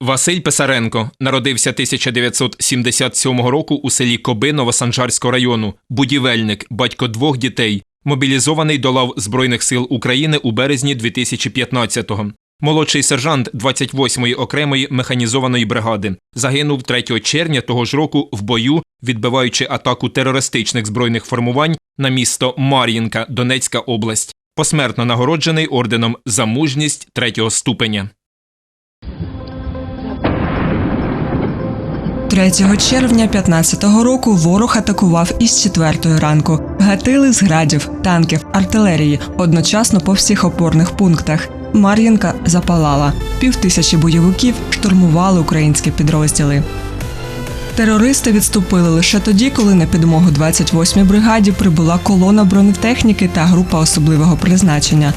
Василь Писаренко народився 1977 року у селі Коби Новосанжарського району, будівельник, батько двох дітей, мобілізований до лав Збройних сил України у березні 2015-го. Молодший сержант 28-ї окремої механізованої бригади загинув 3 червня того ж року в бою, відбиваючи атаку терористичних збройних формувань на місто Мар'їнка, Донецька область. Посмертно нагороджений орденом за мужність третього ступеня. 3 червня 15-го року ворог атакував із 4 ранку. Гатили з градів, танків, артилерії одночасно по всіх опорних пунктах. Мар'їнка запалала. Півтисячі бойовиків штурмували українські підрозділи. Терористи відступили лише тоді, коли на підмогу 28-й бригаді прибула колона бронетехніки та група особливого призначення.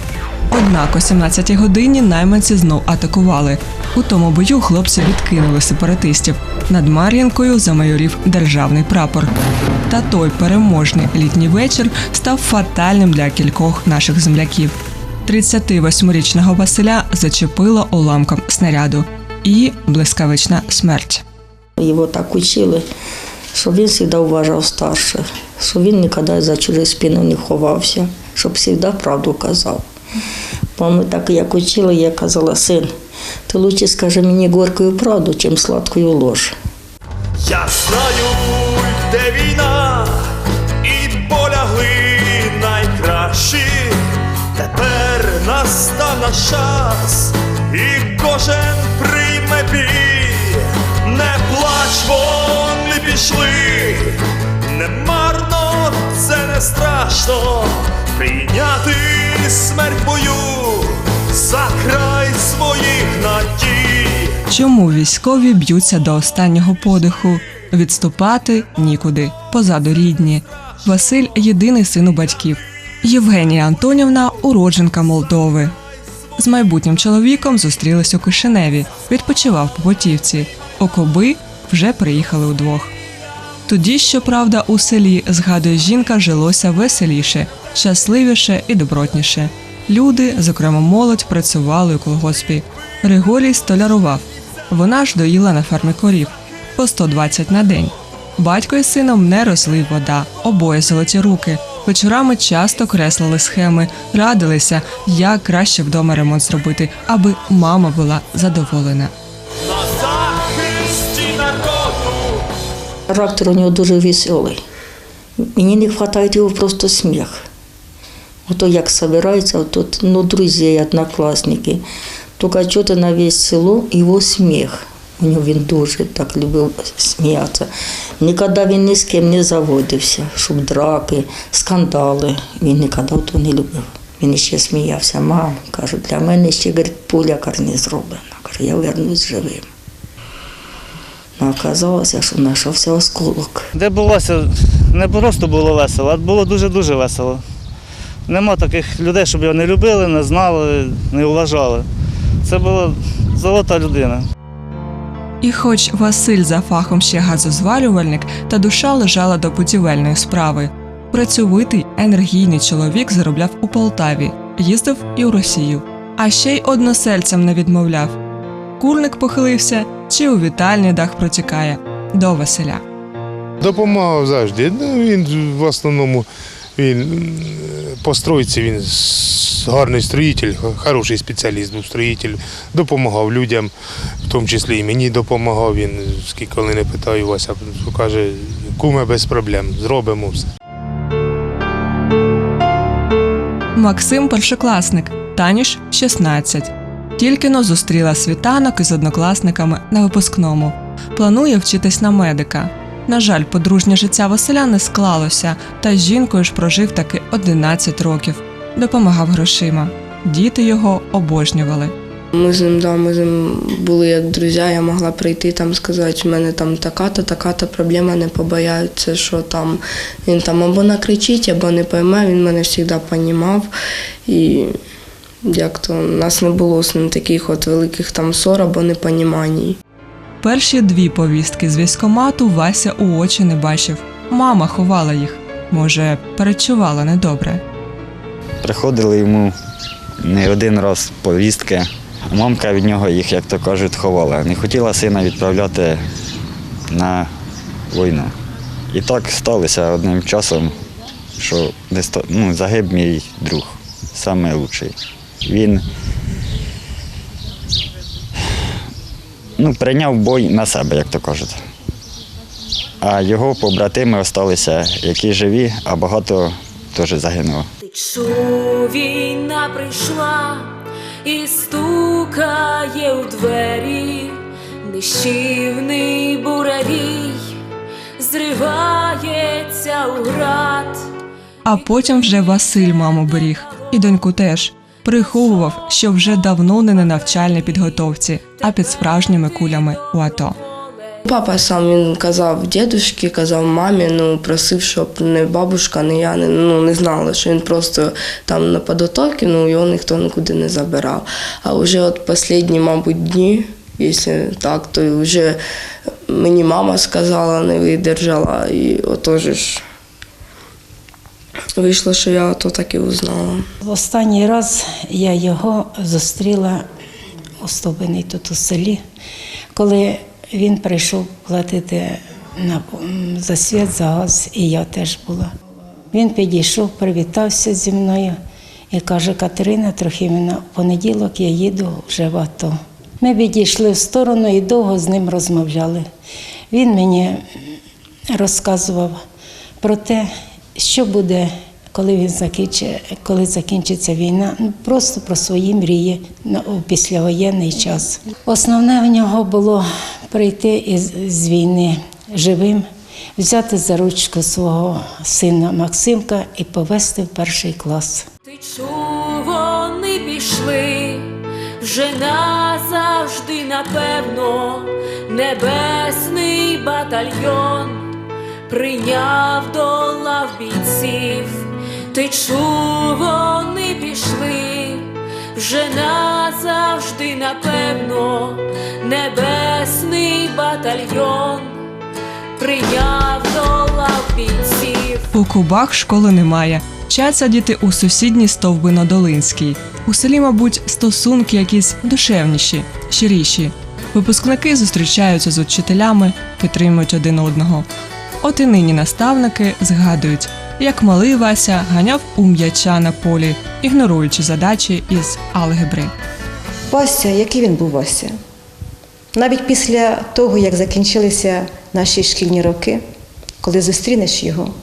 Однак о 17-й годині найманці знов атакували. У тому бою хлопці відкинули сепаратистів. Над Мар'їнкою замайорів державний прапор. Та той переможний літній вечір став фатальним для кількох наших земляків. 38-річного Василя зачепило уламком снаряду і блискавична смерть. Його так учили, що він завжди вважав старших, що він ніколи за чужу спину не ховався, щоб завжди правду казав. Бо ми так як учили, я казала, син, ти лучше скажи мені горькою правду, чим сладкою ложь. Я знаю, де війна, Наш час, і кожен прийме бій. Не плач, вони пішли, не марно, це не страшно. Прийняти смерть бою за край своїх надій. Чому військові б'ються до останнього подиху? Відступати нікуди, позаду рідні. Василь єдиний син у батьків. Євгенія Антонівна уродженка Молдови. З майбутнім чоловіком зустрілись у Кишиневі, відпочивав по Потівці. Окоби вже приїхали удвох. Тоді, щоправда, у селі, згадує жінка, жилося веселіше, щасливіше і добротніше. Люди, зокрема молодь, працювали у колгоспі. Григорій столярував. Вона ж доїла на фермі корів по 120 на день. Батько із сином не росли вода, обоє золоті руки. Вечорами часто креслили схеми, радилися, як краще вдома ремонт зробити, аби мама була задоволена. Характер у нього дуже веселий. Мені не вистачає його просто сміх. Ото як збираються, тут, ну, друзі, однокласники. Тільки чути на весь село його сміх. У нього він дуже так любив сміятися. Ніколи він ні з ким не заводився, щоб драки, скандали. Він ніколи того не любив. Він ще сміявся. Мам, каже, для мене ще говорить, пуля каже, не зроблена. Каже, я вернусь живим. Ну, оказалося, що знайшовся осколок. Де булося, не просто було весело, а було дуже-дуже весело. Нема таких людей, щоб його не любили, не знали, не вважали. Це була золота людина. І хоч Василь за фахом ще газозварювальник, та душа лежала до будівельної справи. Працьовитий, енергійний чоловік заробляв у Полтаві, їздив і у Росію. А ще й односельцям не відмовляв. Курник похилився, чи у вітальний дах протікає до Василя. Допомагав завжди. Ну, він в основному він м, по стройці він гарний строїтель, хороший спеціаліст був строїтель. Допомагав людям, в тому числі і мені допомагав. Він скільки коли не питаю Вася, каже, куме без проблем, зробимо все. Максим першокласник, Таніш 16. Тільки но зустріла світанок із однокласниками на випускному. Планує вчитись на медика. На жаль, подружнє життя Василя не склалося, та з жінкою ж прожив таки 11 років. Допомагав грошима. Діти його обожнювали. Ми з ним, да, ми з ним були як друзі, я могла прийти там сказати, в мене там така-то, така-то проблема, не побояються, що там він там або накричить, або не пойме, він мене завжди розумів. І як то у нас не було з ним таких от великих там ссор або непонімань. Перші дві повістки з військомату Вася у очі не бачив. Мама ховала їх. Може, перечувала недобре. Приходили йому не один раз повістки, мамка від нього їх, як то кажуть, ховала. Не хотіла сина відправляти на війну. І так сталося одним часом, що ну, загиб мій друг, найкращий. Він ну, прийняв бой на себе, як то кажуть. А його побратими залишилися, які живі, а багато теж загинуло. Ти війна прийшла і стукає у двері, нищівний буревій, зривається у град. А потім вже Василь маму беріг, і доньку теж. Приховував, що вже давно не на навчальній підготовці, а під справжніми кулями у АТО. Папа сам він казав дідушки, казав мамі, ну просив, щоб не бабушка, не я не, ну, не знала, що він просто там на підготовці, ну його ніхто нікуди не забирав. А вже от останні, мабуть, дні, якщо так, то вже мені мама сказала, не видержала, і отож вийшло, що я то так і узнала. В останній раз я його зустріла у Стобині тут у селі, коли він прийшов платити на, за світ, за газ, і я теж була. Він підійшов, привітався зі мною і каже: Катерина Трохимівна, в понеділок я їду вже в АТО. Ми відійшли в сторону і довго з ним розмовляли. Він мені розказував про те, що буде, коли він закінчить, коли закінчиться війна, ну просто про свої мрії у післявоєнний час. Основне в нього було прийти із з війни живим, взяти за ручку свого сина Максимка і повести в перший клас. Ти чув, вони пішли вже назавжди, напевно, небесний батальйон прийняв до лав бійців. Чув, вони пішли вже назавжди, напевно, небесний батальйон прийняв до лав. У Кубах школи немає. Вчаться діти у сусідній Стовбино-Долинській. У селі, мабуть, стосунки якісь душевніші, щиріші. Випускники зустрічаються з учителями, підтримують один одного. От і нині наставники згадують, як малий Вася ганяв у м'яча на полі, ігноруючи задачі із алгебри. Вася, який він був Вася? Навіть після того, як закінчилися наші шкільні роки, коли зустрінеш його,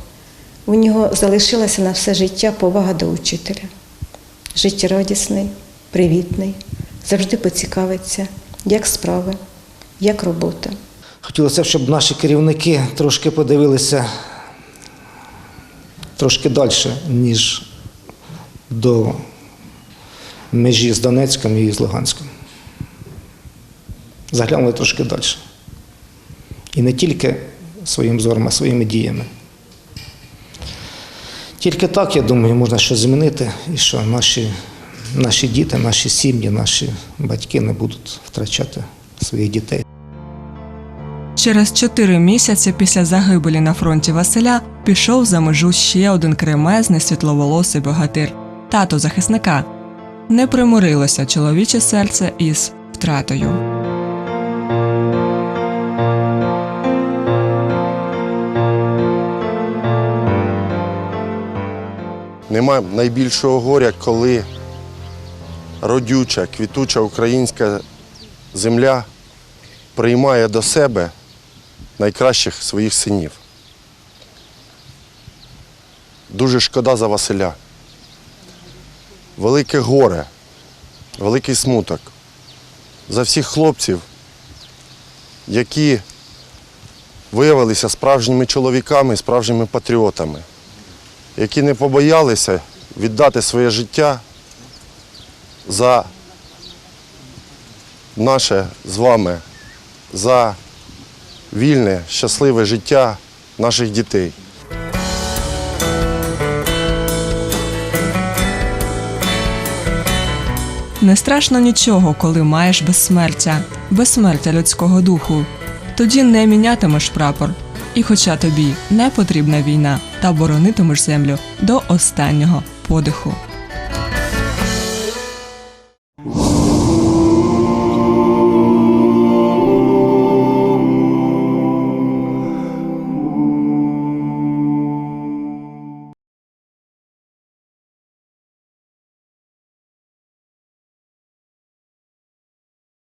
у нього залишилася на все життя повага до учителя. Життєрадісний, привітний, завжди поцікавиться, як справи, як робота. Хотілося б, щоб наші керівники трошки подивилися трошки далі, ніж до межі з Донецьком і з Луганськом. Заглянули трошки далі. І не тільки своїм зором, а своїми діями. Тільки так, я думаю, можна щось змінити, і що наші, наші діти, наші сім'ї, наші батьки не будуть втрачати своїх дітей. Через чотири місяці після загибелі на фронті Василя пішов за межу ще один кремезний світловолосий богатир тато захисника. Не примирилося чоловіче серце із втратою. Нема найбільшого горя, коли родюча, квітуча українська земля приймає до себе найкращих своїх синів. Дуже шкода за Василя. Велике горе, великий смуток за всіх хлопців, які виявилися справжніми чоловіками, справжніми патріотами які не побоялися віддати своє життя за наше з вами, за вільне, щасливе життя наших дітей. Не страшно нічого, коли маєш безсмертя, безсмертя людського духу. Тоді не мінятимеш прапор. І хоча тобі не потрібна війна, та боронитимеш землю до останнього подиху.